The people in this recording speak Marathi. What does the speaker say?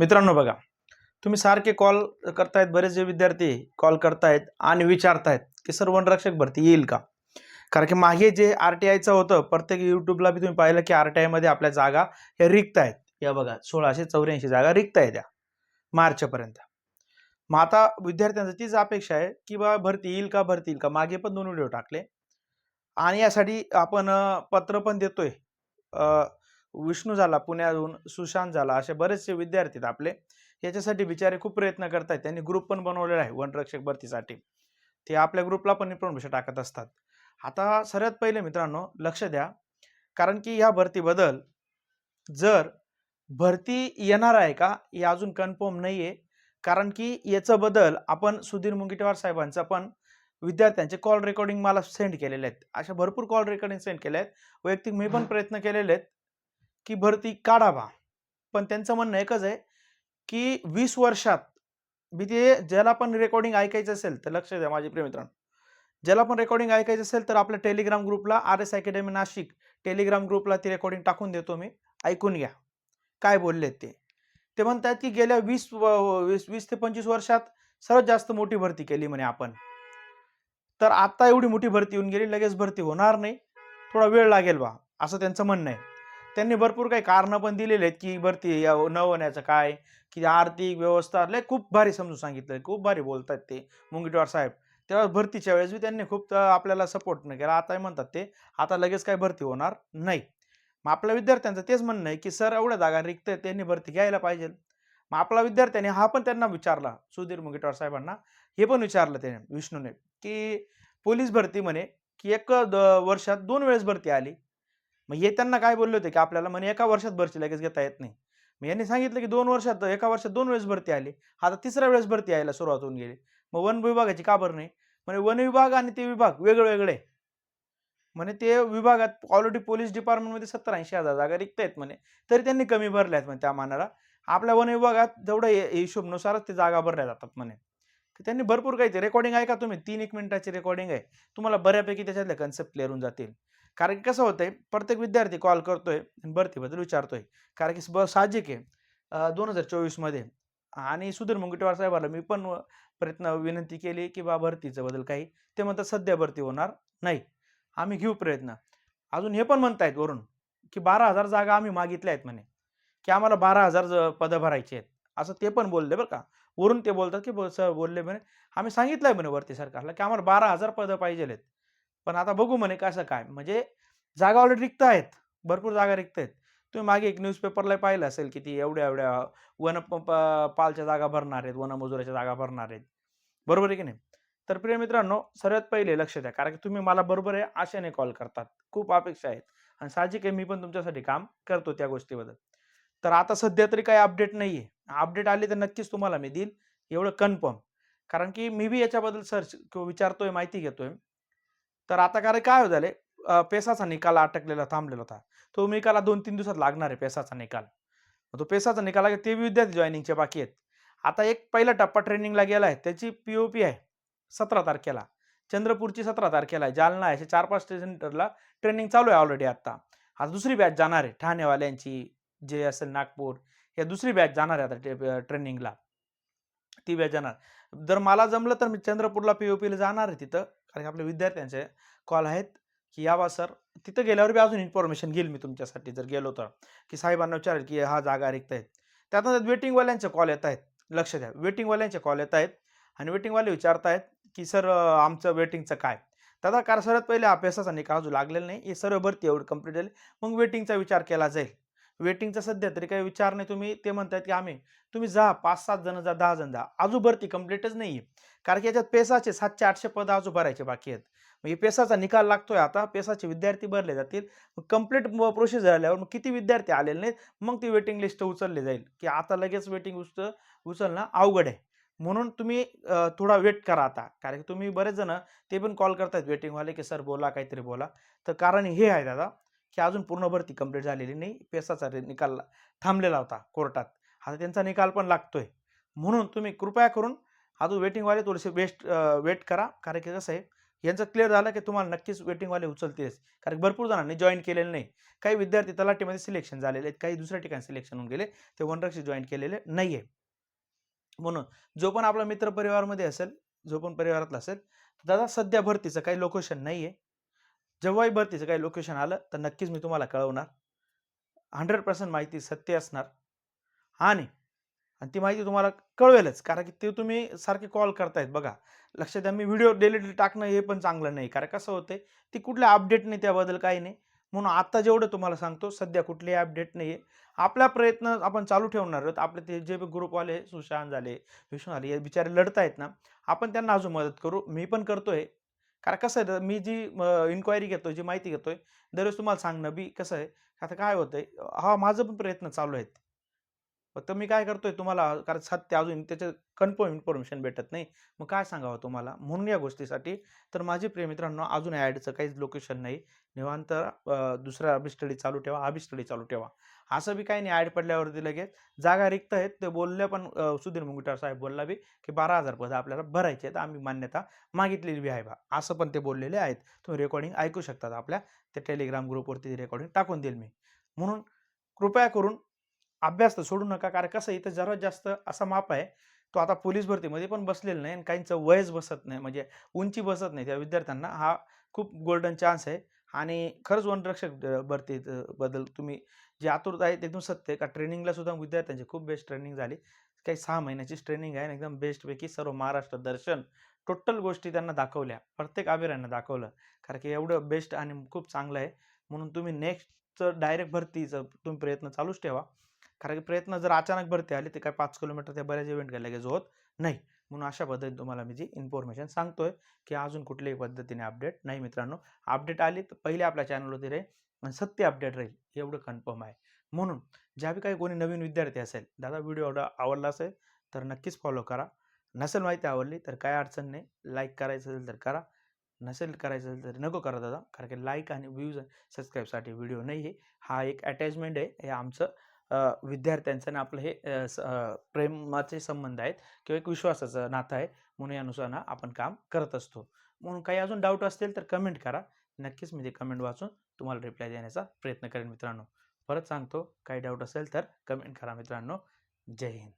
मित्रांनो बघा तुम्ही सारखे कॉल करतायत बरेच जे विद्यार्थी कॉल करतायत आणि विचारतायत की सर वनरक्षक भरती येईल का? कारण की मागे जे आर टी आयचं होतं प्रत्येक यूट्यूबला बी तुम्ही पाहिलं की आर टी आयमध्ये आपल्या जागा ह्या रिक्त आहेत या बघा सोळाशे चौऱ्याऐंशी जागा रिक्त आहेत त्या मार्चपर्यंत. मग आता विद्यार्थ्यांचं तीच अपेक्षा आहे की बा भरती येईल का भरती येईल का? मागे पण दोन व्हिडिओ टाकले. आणि यासाठी आपण पत्र पण देतोय. विष्णू झाला पुण्याहून सुशांत झाला असे बरेचसे विद्यार्थी आहेत आपले. याच्यासाठी बिचारे खूप प्रयत्न करतायत. त्यांनी ग्रुप पण बनवलेला आहे वनरक्षक भरतीसाठी. ते आपल्या ग्रुपला पण इन्फॉर्मेशन टाकत असतात. आता सर्वात पहिले मित्रांनो लक्ष द्या. कारण की ह्या भरतीबद्दल जर भरती येणार आहे का हे अजून कन्फर्म नाही आहे कारण की याचं बदल आपण सुधीर मुंगीटेवार साहेबांचा पण विद्यार्थ्यांचे कॉल रेकॉर्डिंग मला सेंड केलेले आहेत. अशा भरपूर कॉल रेकॉर्डिंग सेंड केले आहेत. वैयक्तिक मी पण प्रयत्न केलेले आहेत. की भरती काढावा. पण त्यांचं म्हणणं एकच आहे की वीस वर्षात मी ते ज्याला पण रेकॉर्डिंग ऐकायचं असेल तर लक्ष द्या माझे प्रियमित्रांनो ज्याला पण रेकॉर्डिंग ऐकायचं असेल तर आपल्या टेलिग्राम ग्रुपला R S academy Nashik telegram ग्रुपला ती रेकॉर्डिंग टाकून देतो मी. ऐकून घ्या. काय बोललेत ते? ते म्हणतात की गेल्या वीस व- वीस वीस ते पंचवीस वर्षात सर्वात जास्त मोठी भरती केली म्हणे आपण. तर आत्ता एवढी मोठी भरती येऊन गेली लगेच भरती होणार नाही. थोडा वेळ लागेल बा असं त्यांचं म्हणणं आहे. त्यांनी भरपूर काही कारणं पण दिलेली आहेत की भरती न होण्याचं काय की आर्थिक व्यवस्था लय खूप भारी समजून सांगितलं खूप भारी बोलतात ते मुंगीटवार साहेब. तेव्हा भरतीच्या वेळेस बी त्यांनी खूप आपल्याला सपोर्ट नाही केला. आता म्हणतात ते आता लगेच काय भरती होणार नाही. मग आपल्या विद्यार्थ्यांचं तेच म्हणणं आहे की सर एवढ्या जागा रिक्त आहेत त्यांनी भरती घ्यायला पाहिजे. मग आपला विद्यार्थ्याने हा पण त्यांना विचारला सुधीर मुंगीटवार साहेबांना हे पण विचारलं त्याने विष्णूने की पोलीस भरती म्हणे की एक द- वर्षात दोन वेळेस भरती आली. मग हे त्यांना काय बोलले होते की आपल्याला म्हणे एका वर्षात भरती लगेच घेता येत नाही. मग यांनी सांगितलं की दोन वर्षात एका वर्षात दोन वेळेस भरती आली. आता तिसऱ्या वेळेस भरती यायला सुरुवात होऊन गेली. मग वन विभागाची का बरं नाही म्हणजे वन विभाग आणि ते विभाग वेगळे म्हणे ते विभागात ऑलरेडी पोलीस डिपार्टमेंटमध्ये सत्तर ऐंशी हजार जागा रिक्त आहेत म्हणे. तरी त्यांनी कमी भरल्या आहेत म्हणे त्या मानाला. आपल्या वन विभागात जेवढ्या हिशोबनुसारच ते जागा भरल्या जातात म्हणे. त्यांनी भरपूर काही ते रेकॉर्डिंग ऐका तुम्ही. तीन एक मिनिटाची रेकॉर्डिंग आहे. तुम्हाला बऱ्यापैकी त्याच्यातले कन्सेप्ट क्लिअर होऊन जातील. कारण की कसं होतंय प्रत्येक विद्यार्थी कॉल करतोय आणि भरतीबद्दल विचारतोय. कारण की ब- साहजिक आहे. दोन हजार चोवीसमध्ये आणि सुधीर मुंगटीवार साहेबाला मी पण प्रयत्न विनंती केली की बा भरतीचं बदल काही ते म्हणतात सध्या भरती होणार नाही. आम्ही घेऊ प्रयत्न. अजून हे पण म्हणतायत वरून की बारा हजार जागा आम्ही मागितल्या आहेत म्हणे. की आम्हाला बारा हजार पदं भरायची आहेत. असं ते पण बोलले बरं का. वरून ते बोलतात की बोल सर बोलले म्हणे आम्ही सांगितलं आहे म्हणे वरती सरकारला की आम्हाला बारा हजार पदं पाहिजे आहेत पण आता बघू म्हणे कसं काय. म्हणजे जागा ऑलरेडी रिक्त आहेत. भरपूर जागा रिक्त आहेत. तुम्ही मागे एक न्यूजपेपरला पाहिलं असेल की ती एवढ्या एवढ्या वन प- प- पालच्या जागा भरणार आहेत वनमजुराच्या जागा भरणार आहेत. बरोबर आहे की नाही? तर प्रिय मित्रांनो सर्वात पहिले लक्ष द्या. कारण की तुम्ही मला बरोबर आहे आशेने कॉल करतात. खूप अपेक्षा आहेत. आणि साहजिक आहे मी पण तुमच्यासाठी काम करतो त्या गोष्टीबद्दल. तर आता सध्या तरी काही अपडेट नाही आहे अपडेट आली तर नक्कीच तुम्हाला मी देईल. एवढं कन्फर्म कारण की मी बी याच्याबद्दल सर्च किंवा विचारतोय माहिती घेतोय. तर आता कारण काय झाले पेसाचा निकाल अटकलेला थांबलेला होता. तो निकाला दोन तीन दिवसात लागणार आहे पेसाचा निकाल. तो पेसाचा निकाल आहे ते विद्यार्थी जॉईनिंगचे बाकी आहेत. आता एक पहिला टप्पा ट्रेनिंगला गेला आहे त्याची पी ओ पी आहे सतरा तारखेला. चंद्रपूरची सतरा तारखेला आहे. जालना आहे असे चार पाच सेंटरला ट्रेनिंग चालू आहे ऑलरेडी आता. आता दुसरी बॅच जाणार आहे ठाणेवाल्यांची जे असेल नागपूर या दुसरी बॅच जाणार आहे आता ट्रेनिंगला ती बॅच जाणार. जर मला जमलं तर मी चंद्रपूरला पी ओ पीला जाणार आहे तिथं. कारण की आपल्या विद्यार्थ्यांचे कॉल आहेत की यावा सर तिथं गेल्यावर बी अजून इन्फॉर्मेशन घेईल मी तुमच्यासाठी. जर गेलो तर. की साहेबांना विचारेल की हा जागा रिक्त आहेत त्यातच वेटिंगवाल्यांचे कॉल येत आहेत. लक्ष द्या. वेटिंगवाल्यांचे कॉल येत आहेत आणि वेटिंगवाले विचारत आहेत की सर आमचं वेटिंगचं काय? दादा कारण सर्वात पहिले अभ्यासाचा निकाल अजून लागलेला नाही. हे सर्व भरती एवढं कंप्लीट झाली. मग वेटिंगचा विचार केला जाईल. वेटिंगचा सध्या तरी काही विचार नाही. तुम्ही ते म्हणतात की आम्ही तुम्ही जा पाच सात जण जा दहा जण जा. अजून भरती कम्प्लीटच नाही आहे कारण की याच्यात पेसाचे सातशे आठशे पदं अजून भरायचे बाकी आहेत. मग हे पेसाचा निकाल लागतोय आता. पेसाचे विद्यार्थी भरले जातील. मग कंप्लीट प्रोसेस झाल्यावर मग किती विद्यार्थी आलेले नाहीत? मग ती वेटिंग लिस्ट उचलली जाईल. की आता लगेच वेटिंग लिस्ट उचलणं अवघड आहे. म्हणून तुम्ही थोडा वेट करा आता. कारण की तुम्ही बरेच जण ते पण कॉल करतायत वेटिंगवाले की सर बोला काहीतरी बोला. तर कारण हे आहे दादा की अजून पूर्ण भरती कंप्लीट झालेली नाही. पेसाचा निकाल थांबलेला होता कोर्टात. आता त्यांचा निकाल पण लागतोय. म्हणून तुम्ही कृपया करून अजून वेटिंगवाले थोडेसे वेस्ट वेट करा. कारण की कसं आहे यांचं क्लिअर झालं की तुम्हाला नक्कीच वेटिंगवाले उचलतेच कारण भरपूर जणांनी जॉईन केलेलं नाही. काही विद्यार्थी तलाटीमध्ये सिलेक्शन झालेले आहेत. काही दुसऱ्या ठिकाणी सिलेक्शन होऊन गेले. ते वनरक्षी जॉईन केलेले नाही आहे म्हणून जो पण आपला मित्र परिवारमध्ये असेल जो पण परिवारातला असेल दादा सध्या भरतीचं काही लोकेशन नाही आहे जेव्हाही भरतीचं काही लोकेशन आलं तर नक्कीच मी तुम्हाला कळवणार. हंड्रेड पर्सेंट माहिती सत्य असणार. आणि आणि ती माहिती तुम्हाला कळवेलच कारण की ते तुम्ही सारखे कॉल करतायत बघा. लक्षात द्या मी व्हिडिओ डेली डेली टाकणं हे पण चांगलं नाही कारण कसं होतंय ती कुठल्या अपडेट नाही त्याबद्दल काही नाही. म्हणून आता जेवढं तुम्हाला सांगतो सध्या कुठलेही अपडेट नाही आहे आपला प्रयत्न आपण चालू ठेवणार आहोत. आपले ते जे ग्रुपवाले सुशांत झाले विष्णू झाले हे बिचारे लढतायत ना आपण त्यांना अजून मदत करू. मी पण करतोय. कारण कसं आहे मी जी इन्क्वायरी घेतोय जी माहिती घेतोय दररोज तुम्हाला सांगणं बी कसं आहे आता काय होतंय हा माझं पण प्रयत्न चालू आहेत. फक्त मी काय करतोय तुम्हाला कारण सत्य अजून त्याचं कन्फर्म इन्फॉर्मेशन भेटत नाही. मग काय सांगावं तुम्हाला? म्हणून या गोष्टीसाठी तर माझे प्रेमित्रांनो अजून ॲडचं काहीच लोकेशन नाही. निवांत दुसरा अभि स्टडी चालू ठेवा अभि स्टडी चालू ठेवा. असं बी काही नाही ॲड पडल्यावरती लगेच जागा रिक्त आहेत. ते बोलले पण सुधीर मुंगटार साहेब बोलला बी की बारा हजार पद आपल्याला भरायचे आहेत. आम्ही मान्यता मागितलेली बी आहे बा. असं पण ते बोललेले आहेत. तुम्ही रेकॉर्डिंग ऐकू शकतात आपल्या. त्या टेलिग्राम ग्रुपवरती रेकॉर्डिंग टाकून देईल मी. म्हणून कृपया करून अभ्यास तर सोडू नका कारण कसं इथं जरा जास्त असा माप आहे तो आता पोलीस भरतीमध्ये पण बसलेला नाही आणि काहींचं वयच बसत नाही म्हणजे उंची बसत नाही त्या विद्यार्थ्यांना. हा खूप गोल्डन चान्स आहे आणि खरंच वनरक्षक भरतीत भरती बद्दल तुम्ही जे आतुरता आहे ते एकदम सत्य आहे. का ट्रेनिंगला सुद्धा विद्यार्थ्यांची खूप बेस्ट ट्रेनिंग झाली. काही सहा महिन्याचीच ट्रेनिंग आहे आणि एकदम बेस्टपैकी सर्व महाराष्ट्र दर्शन टोटल गोष्टी त्यांना दाखवल्या. प्रत्येक अभिरांना दाखवलं. कारण की एवढं बेस्ट आणि खूप चांगलं आहे. म्हणून तुम्ही नेक्स्टचं डायरेक्ट भरतीचं तुम्ही प्रयत्न चालूच ठेवा. कारण की प्रयत्न जर अचानक भरती आली ते काय पाच किलोमीटर त्या बऱ्याच इव्हेंट काय लगेच होत नाही. म्हणून अशा पद्धतीने तुम्हाला मी जी इन्फॉर्मेशन सांगतोय की अजून कुठल्याही पद्धतीने अपडेट नाही मित्रांनो. अपडेट आली तर पहिले आपल्या चॅनलवरती राहील आणि सत्य अपडेट राहील एवढं कन्फर्म आहे. म्हणून ज्या बी काही कोणी नवीन विद्यार्थी असेल दादा व्हिडिओ एवढा आवडला असेल तर नक्कीच फॉलो करा. नसेल माहिती आवडली तर काय अडचण नाही. लाईक करायचं असेल तर करा. नसेल करायचं असेल तर नको करा दादा कारण की लाईक आणि व्ह्यूज सबस्क्राईबसाठी व्हिडिओ नाही आहे हा एक अटॅचमेंट आहे हे आमचं विद्यार्थ्यांचं आणि आपलं हे स- प्रेमाचे संबंध आहेत किंवा एक विश्वासाचं नातं आहे म्हणून यानुसार आपण काम करत असतो. म्हणून काही अजून डाऊट असतील तर कमेंट करा. नक्कीच मी ते कमेंट वाचून तुम्हाला रिप्लाय देण्याचा प्रयत्न करेन मित्रांनो. परत सांगतो काही डाऊट असेल तर कमेंट करा मित्रांनो. जय हिंद.